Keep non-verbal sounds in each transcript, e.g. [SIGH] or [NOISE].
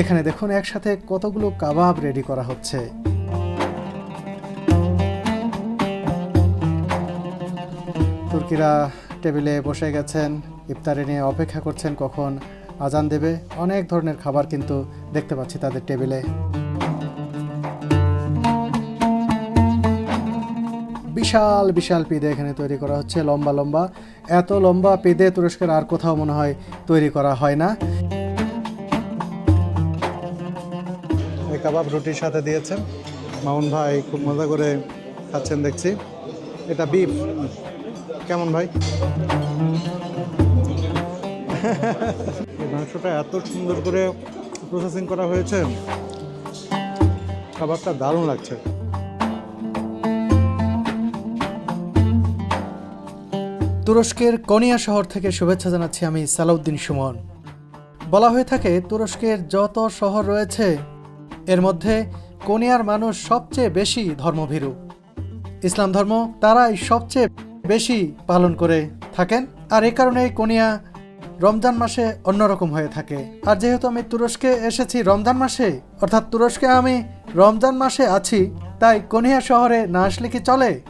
এখানে দেখুন, একসাথে কতগুলো কাবাব রেডি করা হচ্ছে। তুর্কিরা টেবিলে বসে গেছেন, ইফতারে নিয়ে অপেক্ষা করছেন কখন আজান দেবে। অনেক ধরনের খাবার কিন্তু দেখতে পাচ্ছি তাদের টেবিলে। বিশাল বিশাল পিদে এখানে তৈরি করা হচ্ছে, লম্বা লম্বা। এত লম্বা পিদে তুরস্কের আর কোথাও মনে হয় তৈরি করা হয় না। কাবাব রুটির সাথে দিয়েছেন। মামুন ভাই খুব মজা করে খাচ্ছেন, দেখছি। এটা বিফ কেমন ভাই? [LAUGHS] মাংসটা এত সুন্দর করে প্রসেসিং করা হয়েছে। খাবারটা দারুণ লাগছে। তুরস্কের কনিয়া শহর থেকে শুভেচ্ছা জানাচ্ছি আমি সালাউদ্দিন সুমন। বলা হয়ে থাকে, তুরস্কের যত শহর রয়েছে এর মধ্যে কোনিয়ার মানুষ সবচেয়ে বেশি ধর্মভীরু। ইসলাম ধর্ম তারাই সবচেয়ে বেশি পালন করে থাকেন, আর এ কারণেই কোনিয়া রমজান মাসে অন্যরকম হয়ে থাকে। আর যেহেতু আমি তুরস্কে এসেছি রমজান মাসে, অর্থাৎ তুরস্কে আমি রমজান মাসে আছি, তাই কোনিয়া শহরে না আসলে কি চলে?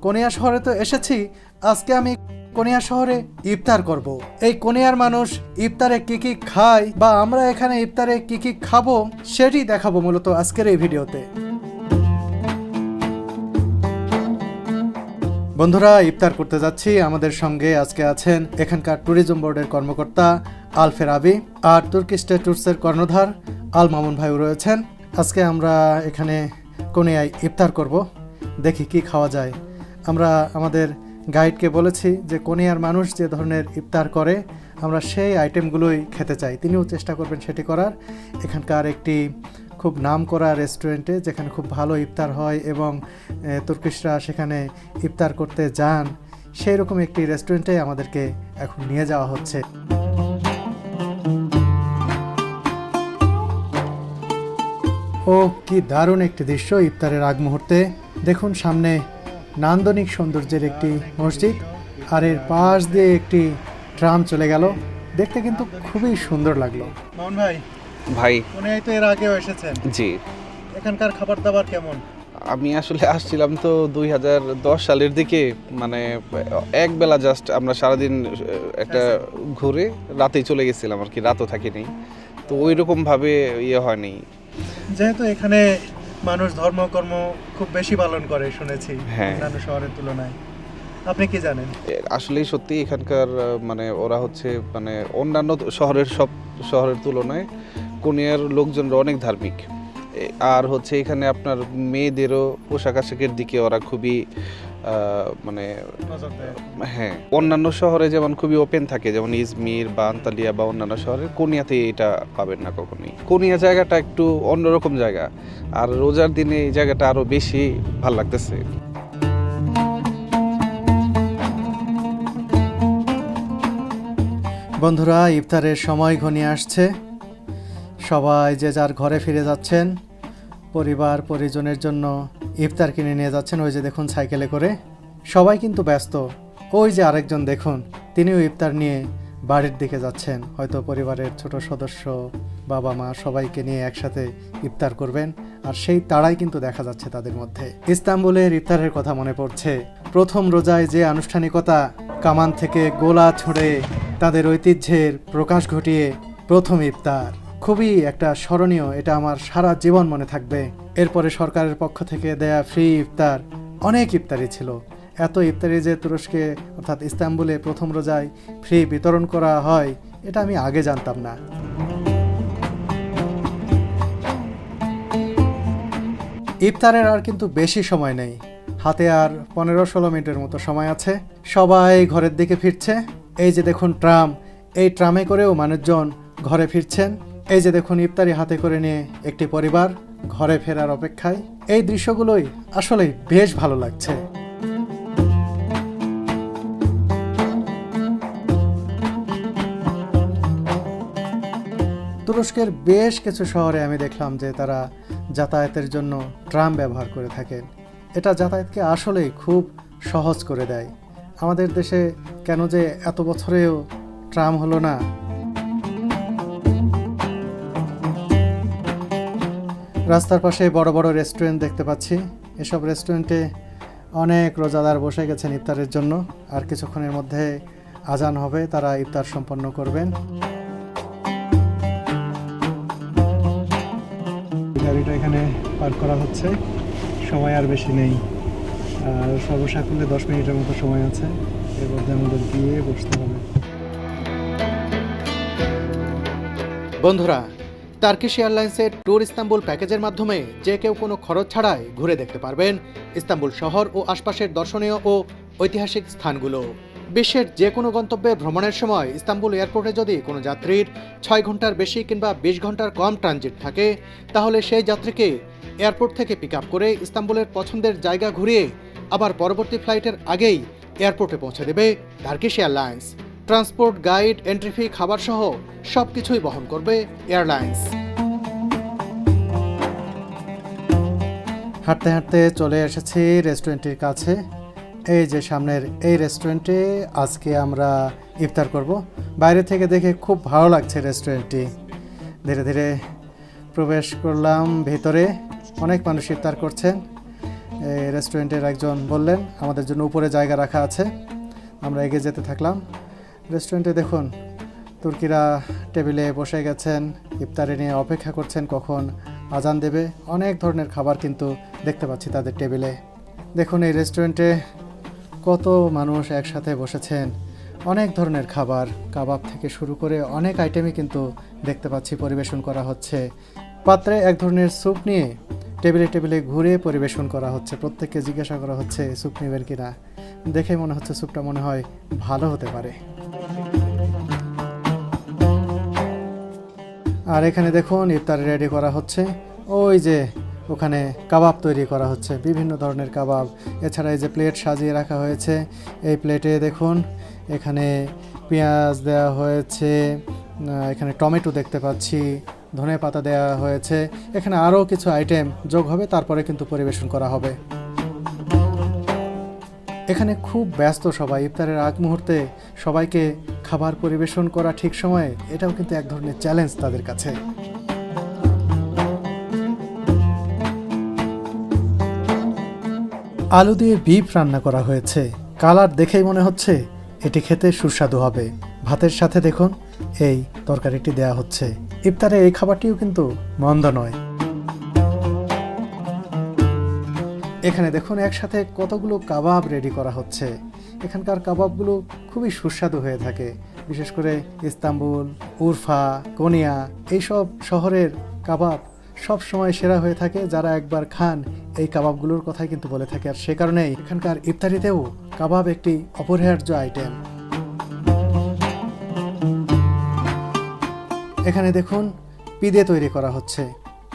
কোনিয়া শহরে তো এসেছি, আজকে আমি কোনিয়া শহরে ইফতার করব। এই কোনিয়ার মানুষ ইফতারে কি কি খায় বা আমরা এখানে ইফতারে কি কি খাব সেটি দেখাবো মূলত আজকের এই ভিডিওতে। বন্ধুরা, ইফতার করতে যাচ্ছি। আমাদের সঙ্গে আজকে আছেন এখানকার ট্যুরিজম বোর্ডের কর্মকর্তা আলফের আবি আর তুর্কি ট্যুরসের কর্ণধার আল মামুন ভাইও রয়েছেন। আজকে আমরা এখানে কোনিয়ায় ইফতার করব। দেখি কি খাওয়া যায়। আমরা আমাদের গাইডকে বলেছি যে কোনিয়ার মানুষ যে ধরনের ইফতার করে, আমরা সেই আইটেমগুলোই খেতে চাই। তিনিও চেষ্টা করবেন সেটি করার। এখানকার একটি খুব নাম করা রেস্টুরেন্টে যেখানে খুব ভালো ইফতার হয় এবং তুর্কিশরা সেখানে ইফতার করতে যান সেই রকম একটি রেস্টুরেন্টে আমাদেরকে এখন নিয়ে যাওয়া হচ্ছে। ও কি দারুণ একটি দৃশ্য ইফতারের আগ মুহূর্তে দেখুন সামনে নান্দনিক সৌন্দর্যের একটি মসজিদ আর এর পাশ দিয়ে একটি ট্রাম চলে গেল। দেখতে কিন্তু খুবই সুন্দর লাগল। মোহন ভাই ভাই। মনে তো এর আগেও এসেছেন। জি। এখানকার খাবার দাবার কেমন? আমি আসলে আসছিলাম তো দুই হাজার দশ সালের দিকে মানে এক বেলা জাস্ট আমরা সারাদিন একটা ঘুরে রাতেই চলে গেছিলাম আর কি রাতও থাকিনি। তো ওই রকম ভাবে ইয়ে হয়নি। যেহেতু এখানে মানুষ ধর্মকর্ম খুব বেশি পালন করে শুনেছি হ্যাঁ। অন্যান্য শহরের তুলনায়। আপনি কি জানেন? আসলেই সত্যি এখানকার মানে ওরা হচ্ছে মানে অন্যান্য শহরের সব শহরের তুলনায় কোনিয়ার লোকজনরা অনেক ধার্মিক। আর হচ্ছে এখানে আপনার মেয়েদেরও পোশাক আশাকের দিকে ওরা খুবই মানে হ্যাঁ অন্যান্য শহরে যেমন খুবই ওপেন থাকে যেমন ইজমির বা আন্তালিয়া বা অন্যান্য শহরে কোনিয়াতে এটা পাবেন না কখনোই। কোনিয়া জায়গাটা একটু অন্যরকম জায়গা আর রোজার দিনে এই জায়গাটা আরও বেশি ভালো লাগতেছে। বন্ধুরা ইফতারের সময় ঘনিয়ে আসছে। সবাই যে যার ঘরে ফিরে যাচ্ছেন পরিবার পরিজনের জন্য ইফতার কিনে নিয়ে যাচ্ছেন ওই যে দেখুন সাইকেলে করে। সবাই কিন্তু ব্যস্ত। ওই যে আরেকজন দেখুন, তিনিও ইফতার নিয়ে বাড়ির দিকে যাচ্ছেন। হয়তো পরিবারের ছোট সদস্য, বাবা মা সবাইকে নিয়ে একসাথে ইফতার করবেন। আর সেই তাড়াই কিন্তু দেখা যাচ্ছে তাদের মধ্যে। ইস্তাম্বুলের ইফতারের কথা মনে পড়ছে। প্রথম রোজায় যে আনুষ্ঠানিকতা, কামান থেকে গোলা ছুঁড়ে তাদের ঐতিহ্যের প্রকাশ ঘটিয়ে প্রথম ইফতার। খুবই একটা স্মরণীয়, এটা আমার সারা জীবন মনে থাকবে। এরপরে সরকারের পক্ষ থেকে দেয়া ফ্রি ইফতার। অনেক ইফতারি ছিল। এত ইফতারি যে তুরস্কে, অর্থাৎ ইস্তাম্বুলে প্রথম রোজায় ফ্রি বিতরণ করা হয়, এটা আমি আগে জানতাম না। ইফতারের আর কিন্তু বেশি সময় নেই। হাতে আর পনেরো ষোলো মিনিটের মতো সময় আছে। সবাই ঘরের দিকে ফিরছে। এই যে দেখুন ট্রাম, এই ট্রামে করেও মানুষজন ঘরে ফিরছেন। এই যে দেখুন ইফতারি হাতে করে নিয়ে একটি পরিবার। ঘরে ফেরার অপেক্ষায় এই দৃশ্যগুলোই আসলে বেশ ভালো লাগছে। তুরস্কের বেশ কিছু শহরে আমি দেখলাম যে তারা যাতায়াতের জন্য ট্রাম ব্যবহার করে থাকেন এটা যাতায়াতকে আসলেই খুব সহজ করে দেয়। আমাদের দেশে কেন যে এত বছরেও ট্রাম হলো না রাস্তার পাশে বড় বড় রেস্টুরেন্ট দেখতে পাচ্ছি। এসব রেস্টুরেন্টে অনেক রোজাদার বসে গেছেন ইফতারের জন্য। আর কিছুক্ষণের মধ্যে আজান হবে, তারা ইফতার সম্পন্ন করবেন। গাড়িটা এখানে পার্ক করা হচ্ছে। সময় আর বেশি নেই। আর সর্বসাকুল্যে দশ মিনিটের মতো সময় আছে। মধ্যে আমাদের গিয়ে বসতে হবে। বন্ধুরা টার্কিশ এয়ারলাইন্সের ট্যুর ইস্তাম্বুল প্যাকেজের মাধ্যমে যে কেউ কোনো খরচ ছাড়াই ঘুরে দেখতে পারবেন ইস্তাম্বুল শহর ও আশপাশের দর্শনীয় ও ঐতিহাসিক স্থানগুলো। বিশ্বের যে কোনো গন্তব্যে ভ্রমণের সময় ইস্তাম্বুল এয়ারপোর্টে যদি কোনো যাত্রীর ছয় ঘণ্টার বেশি কিংবা বিশ ঘণ্টার কম ট্রানজিট থাকে, তাহলে সেই যাত্রীকে এয়ারপোর্ট থেকে পিক আপ করে ইস্তাম্বুলের পছন্দের জায়গা ঘুরিয়ে আবার পরবর্তী ফ্লাইটের আগেই এয়ারপোর্টে পৌঁছে দেবে Turkish airlines transport, guide entry fee খাবার সহ সব কিছুই বহন করবে এয়ারলাইন্স। হাঁটতে হাঁটতে চলে এসেছি রেস্টুরেন্টের কাছে। এই যে সামনের এই রেস্টুরেন্টে আজকে আমরা ইফতার করব। বাইরে থেকে দেখে খুব ভালো লাগছে রেস্টুরেন্টটি। ধীরে ধীরে প্রবেশ করলাম ভেতরে। অনেক মানুষ ইফতার করছেন। এই রেস্টুরেন্টের একজন বললেন, আমাদের জন্য উপরে জায়গা রাখা আছে। আমরা এগিয়ে যেতে থাকলাম। রেস্টুরেন্টে দেখুন, তুর্কিরা টেবিলে বসে গেছেন, ইফতারে নিয়ে অপেক্ষা করছেন কখন আজান দেবে। অনেক ধরনের খাবার কিন্তু দেখতে পাচ্ছি তাদের টেবিলে। দেখুন, এই রেস্টুরেন্টে কত মানুষ একসাথে বসেছেন। অনেক ধরনের খাবার, কাবাব থেকে শুরু করে অনেক আইটেমই কিন্তু দেখতে পাচ্ছি পরিবেশন করা হচ্ছে। পাত্রে এক ধরনের স্যুপ নিয়ে টেবিলে টেবিলে ঘুরে পরিবেশন করা হচ্ছে। প্রত্যেককে জিজ্ঞাসা করা হচ্ছে স্যুপ নেবেন কিনা? দেখে মনে হচ্ছে স্যুপটা মনে হয় ভালো হতে পারে। আর এখানে দেখুন, ইফতার রেডি করা হচ্ছে। ওই যে ওখানে কাবাব তৈরি করা হচ্ছে, বিভিন্ন ধরনের কাবাব। এছাড়া এই যে প্লেট সাজিয়ে রাখা হয়েছে, এই প্লেটে দেখুন, এখানে পেঁয়াজ দেওয়া হয়েছে এখানে টমেটো দেখতে পাচ্ছি ধনে পাতা দেওয়া হয়েছে। এখানে আরও কিছু আইটেম যোগ হবে, তারপরে কিন্তু পরিবেশন করা হবে। এখানে খুব ব্যস্ত সবাই। ইফতারের আগ মুহূর্তে সবাইকে খাবার পরিবেশন করা ঠিক সময়ে, এটাও কিন্তু এক ধরনের চ্যালেঞ্জ তাদের কাছে। আলু দিয়ে বিফ রান্না করা হয়েছে। কালার দেখেই মনে হচ্ছে এটি খেতে সুস্বাদু হবে। ভাতের সাথে দেখুন, এই তরকারিটি দেয়া হচ্ছে। ইফতারে এই খাবারটিও কিন্তু মন্দ নয়। এখানে দেখুন, একসাথে কতগুলো কাবাব রেডি করা হচ্ছে। এখানকার কাবাবগুলো খুবই সুস্বাদু হয়ে থাকে। বিশেষ করে ইস্তাম্বুল, উরফা, কোনিয়া, এইসব শহরের কাবাব সব সময় সেরা হয়ে থাকে। যারা একবার খান, এই কাবাবগুলোর কথাই কিন্তু বলে থাকে। আর সে কারণেই এখানকার ইফতারিতেও কাবাব একটি অপরিহার্য আইটেম এখানে দেখুন, পিদে তৈরি করা হচ্ছে।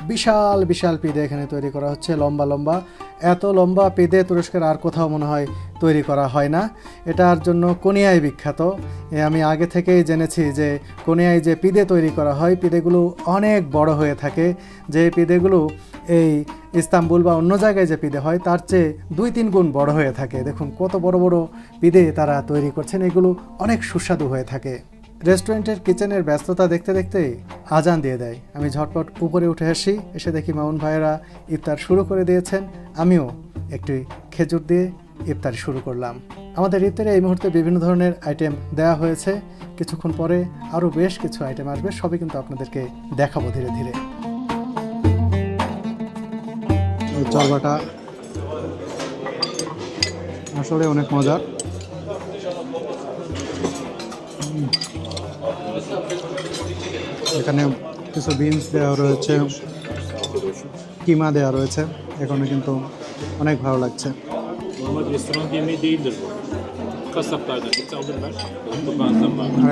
বিশাল বিশাল পিদে এখানে তৈরি করা হচ্ছে। লম্বা লম্বা। এত লম্বা পিদে তুরস্কের আর কোথাও মনে হয় তৈরি করা হয় না। এটার জন্য কোনিয়ায় বিখ্যাত। এ আমি আগে থেকেই জেনেছি যে কোনিয়ায় যে পিদে তৈরি করা হয়, পিদেগুলো অনেক বড় হয়ে থাকে। যে পিদেগুলো এই ইস্তাম্বুল বা অন্য জায়গায় যে পিদে হয়, তার চেয়ে দুই তিন গুণ বড় হয়ে থাকে। দেখুন, কত বড় বড় পিদে তারা তৈরি করছেন। এগুলো অনেক সুস্বাদু হয়ে থাকে। রেস্টুরেন্টের কিচেনের ব্যস্ততা দেখতে দেখতে আজান দিয়ে দেয়। আমি ঝটপট উপরে উঠে আসি, এসে দেখি মামুন ভাইয়েরা ইফতার শুরু করে দিয়েছেন। আমিও একটি খেজুর দিয়ে ইফতার শুরু করলাম। আমাদের ইফতারে এই মুহূর্তে বিভিন্ন ধরনের আইটেম দেওয়া হয়েছে। কিছুক্ষণ পরে আরও বেশ কিছু আইটেম আসবে, সবই কিন্তু আপনাদেরকে দেখাবো ধীরে ধীরে। চরবাটা। আসলে অনেক মজার। এখানে কিছু বিনস দেওয়া রয়েছে কিমা দেওয়া রয়েছে। এখানে কিন্তু অনেক ভালো লাগছে।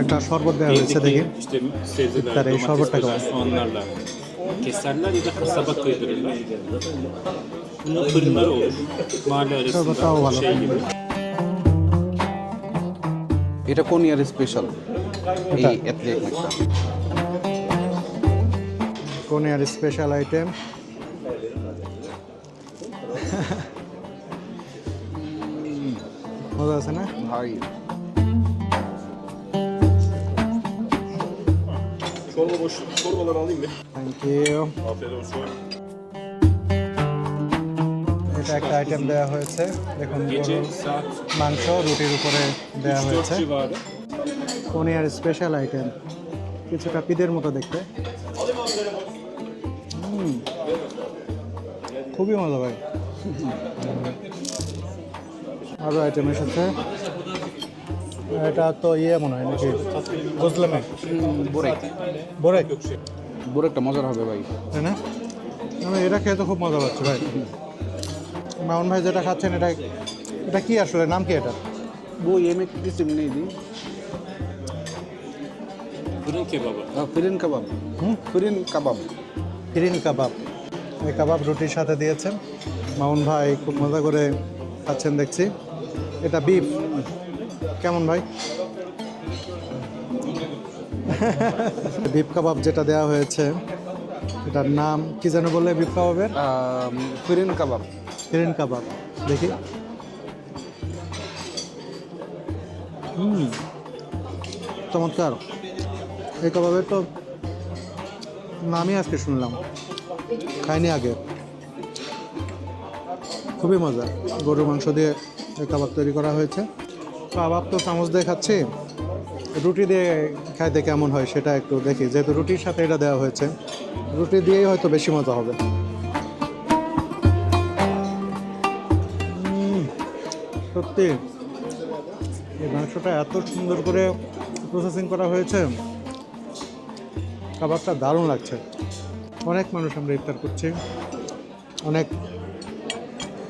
একটা শরবত দেওয়া হয়েছে দেখি। তার এই শরবতটা কেমন? এটা কোন ইয়ার স্পেশাল এই অ্যাথলেট কোনিয়ার স্পেশাল আইটেম মজা আছে না ভাই Çorba boş, çorbaları alayım mı? Thank you Afiyet olsun. এটা একটা আইটেম দেওয়া হয়েছে দেখুন মাংস রুটির উপরে দেওয়া হয়েছে. পনিয়ার স্পেশাল আইটেম কিছুটা পিদের মতো দেখতে খুবই মজা ভাই। আরও আইটেম এসেছে। এটা তো ইয়ে মনে হয় নাকি? বুঝলাম বোরেক। বোরেক? বোরেকটা মজার হবে ভাই। তাই না? আমি এটা খেয়ে তো খুব মজা পাচ্ছি ভাই। মামুন ভাই যেটা খাচ্ছেন এটা এটা কি আসলে? নাম কি এটা? bu yemek isim neydi? Fırın kebabı. Ha, fırın kebap. হুম? Fırın kebap. ফিরিন কাবাব। এই কাবাব রুটির সাথে দিয়েছেন। মামুন ভাই খুব মজা করে খাচ্ছেন দেখছি। এটা বিফ কেমন ভাই? বিফ কাবাব যেটা দেওয়া হয়েছে এটার নাম কি যেন বললে বিফ কাবাবের? Um, কাবাব. ফিরিন কাবাব। দেখি। হুম চমৎকার। এই কাবাবের তো নামই আজকে শুনলাম। খাইনি আগে। খুবই মজা। গরুর মাংস দিয়ে কাবাব তৈরি করা হয়েছে। কাবাব তো চামচ দিয়ে খাচ্ছি। রুটি দিয়ে খাইতে কেমন হয় সেটা একটু দেখি। যেহেতু রুটির সাথে এটা দেওয়া হয়েছে, রুটি দিয়েই হয়তো বেশি মজা হবে। সত্যি, এই মাংসটা এত সুন্দর করে প্রসেসিং করা হয়েছে। খাবারটা দারুণ লাগছে। অনেক মানুষ আমরা ইফতার করছি। অনেক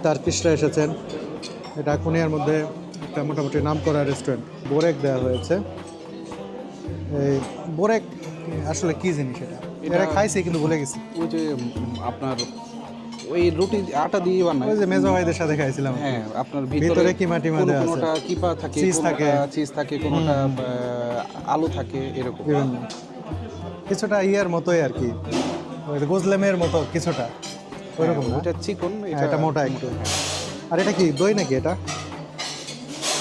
টার্কিশরা এসেছেন। এটা কুনিয়ার মধ্যে একটা মোটামুটি নাম করা রেস্টুরেন্ট। বোরেক দেওয়া হয়েছে। এই বোরেক আসলে কি জিনিস এটা? এটা খাইছি কিন্তু ভুলে গেছি। ওই যে আপনার ওই রুটি আটা দিয়ে বানায়। ওই যে মেজো ভাইদের সাথে খাইছিলাম। হ্যাঁ আপনার ভিতরে কি কোনো- দেয়া আছে। কোনোটা কিপা থাকে চিজ থাকে। চিজ থাকে কোনটা আলু থাকে এরকম। কিছুটা ইয়ার মতোই আর কি। গোজলেমের মতো কিছুটা। ওইরকম ওটা চিকন হ্যাঁ, এটা মোটা একটু। আর এটা কি দই নাকি এটা?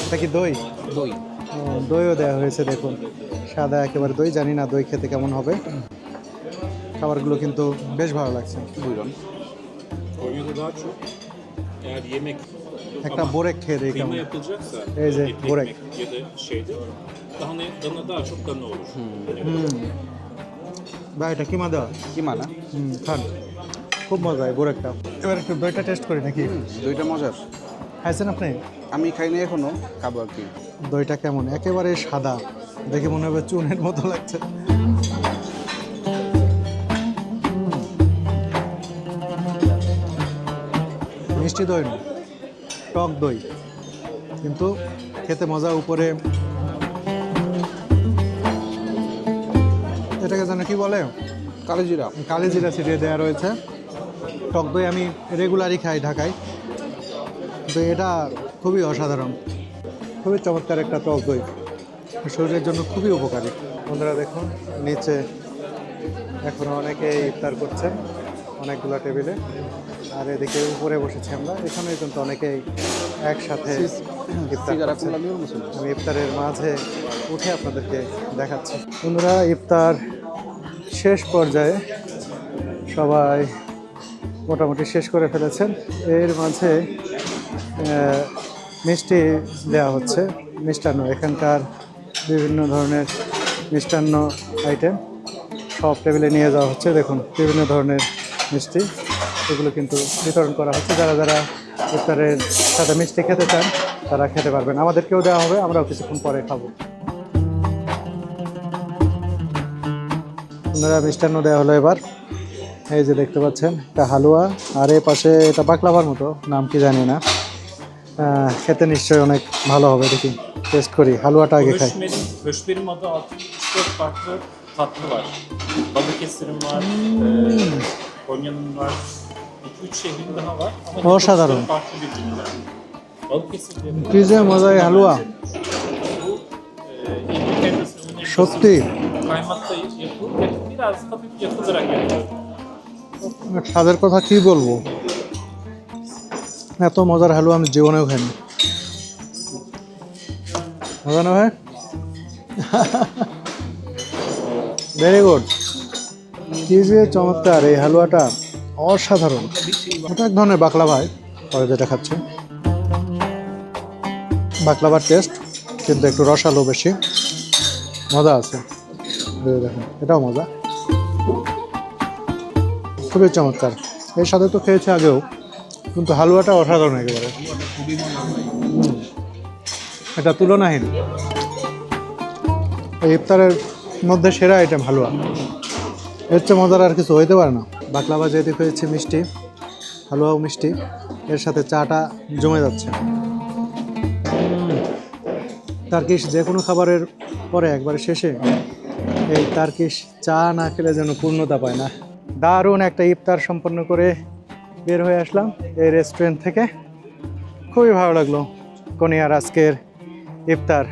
এটা কি দই? দই। দইও দেওয়া হয়েছে দেখুন। সাদা একেবারে দই জানি না দই খেতে কেমন হবে। খাবারগুলো কিন্তু বেশ ভালো লাগছে। বুঝলাম একটা বোরেক খেয়ে দেখি কেমন এই যে হুম। বা এটা কিমা দেওয়া? কি মানা হুম খান। খুব মজা হয় বোরেকটা এবার একটু দইটা টেস্ট করি নাকি? দইটা মজার। খাইছেন আপনি? আমি খাইনি এখনও খাব আর কি। দইটা কেমন? একেবারে সাদা। দেখে মনে হবে চুনের মতো লাগছে। মিষ্টি দই নয় টক দই। কিন্তু খেতে মজা উপরে এটাকে যেন কি বলে? কালোজিরা। কালি জিরা ছিটিয়ে দেওয়া রয়েছে। টক দই আমি রেগুলারই খাই ঢাকায়। তো এটা খুবই অসাধারণ। খুবই চমৎকার একটা টক দই। শরীরের জন্য খুবই উপকারী। বন্ধুরা দেখুন নিচে এখন অনেকে ইফতার করছেন অনেকগুলো টেবিলে। আর এদিকে উপরে বসেছি আমরা। এখানে কিন্তু অনেকেই একসাথে ইফতার? আমি ইফতারের মাঝে উঠে আপনাদেরকে দেখাচ্ছি। বন্ধুরা ইফতার শেষ পর্যায়ে সবাই মোটামুটি শেষ করে ফেলেছেন। এর মাঝে মিষ্টি দেওয়া হচ্ছে, মিষ্টান্ন। এখানকার বিভিন্ন ধরনের মিষ্টান্ন আইটেম সব টেবিলে নিয়ে যাওয়া হচ্ছে। দেখুন, বিভিন্ন ধরনের মিষ্টি, এগুলো কিন্তু বিতরণ করা হচ্ছে। যারা যারা ইফতারের সাথে মিষ্টি খেতে চান, তারা খেতে পারবেন। আমাদেরকেও দেওয়া হবে, আমরাও কিছুক্ষণ পরে খাব। আপনারা মিষ্টান্ন দেওয়া হলো এবার। এই যে দেখতে পাচ্ছেন এটা হালুয়া। আর এ পাশে এটা পাকলাভার মতো নাম কি জানি না। খেতে নিশ্চয়ই অনেক ভালো হবে দেখি। টেস্ট করি হালুয়াটা আগে খাই। অসাধারণ। কি যে মজায় হালুয়া। সত্যি। স্বাদের কথা কি বলব? এত মজার হালুয়া আমি জীবনেও খাইনি। মজা না ভাই? ভেরি গুড কি যে চমৎকার এই হালুয়াটা, অসাধারণ। এটা এক ধরনের বাকলা ভাই, পরে যেটা খাচ্ছে। বাকলাবার টেস্ট কিন্তু একটু রসালো বেশি। মজা আছে। দেখুন, এটাও মজা। খুবই চমৎকার। এর সাথে তো খেয়েছে আগেও, কিন্তু হালুয়াটা অসাধারণ একেবারে। এটা তুলনাহীন। ইফতারের মধ্যে সেরা আইটেম হালুয়া। এর চেয়ে মজার আর কিছু হইতে পারে না। বাকলাবা যেহেতু হয়েছে মিষ্টি, হালুয়াও মিষ্টি। এর সাথে চাটা জমে যাচ্ছে। তার্কিশ যে কোনো খাবারের পরে একবার শেষে এই তার্কিশ চা না খেলে যেন পূর্ণতা পায় না। দারুণ একটা ইফতার সম্পন্ন করে বের হয়ে আসলাম এই রেস্টুরেন্ট থেকে। খুবই ভালো লাগল কনিয়ার আজকের ইফতার।